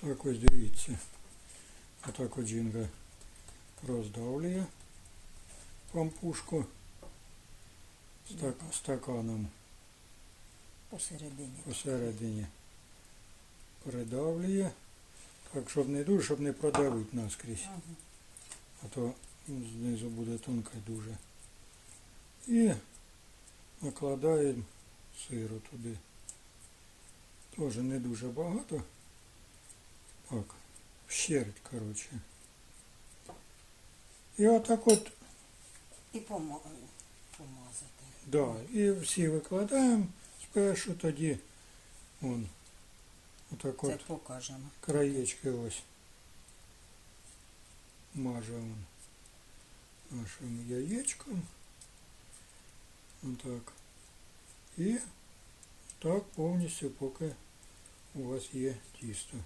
Так ось дивіться. Отак от жінка роздавлює пампушку стак, стаканом Посередині. посередині. Придавлює. Так, щоб не дуже, щоб не продавити наскрізь. Ага. А то знизу буде тонка дуже. І накладаємо сиру туди. Теж не дуже багато. Так, щерть, коротше. І отак от, І пома- помазати. да, і всі викладаємо спершу тоді. Вон, отак Це от покажемо. краєчки ось. Мажемо нашим яєчком. Отак. І так повністю, поки у вас є тісто.